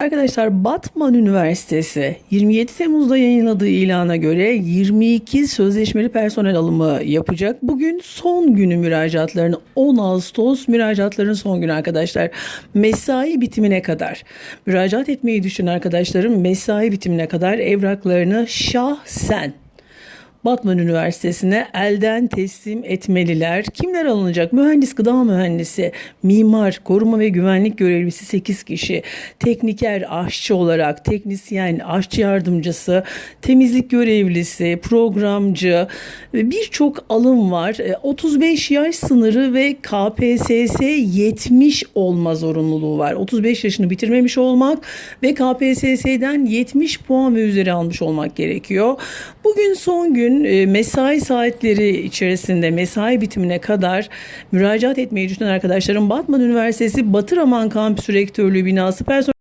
Arkadaşlar Batman Üniversitesi 27 Temmuz'da yayınladığı ilana göre 22 sözleşmeli personel alımı yapacak. Bugün son günü müracaatlarının 10 Ağustos müracaatların son günü arkadaşlar. Mesai bitimine kadar müracaat etmeyi düşünen arkadaşlarım mesai bitimine kadar evraklarını şahsen Batman Üniversitesi'ne elden teslim etmeliler. Kimler alınacak? Mühendis, gıda mühendisi, mimar, koruma ve güvenlik görevlisi 8 kişi, tekniker, aşçı olarak, teknisyen, aşçı yardımcısı, temizlik görevlisi, programcı ve birçok alım var. E, 35 yaş sınırı ve KPSS 70 olma zorunluluğu var. 35 yaşını bitirmemiş olmak ve KPSS'den 70 puan ve üzeri almış olmak gerekiyor. Bugün son gün e, mesai saatleri içerisinde mesai bitimine kadar müracaat etmeyi düşünen arkadaşlarım Batman Üniversitesi Batıraman Kampüsü Rektörlüğü binası personel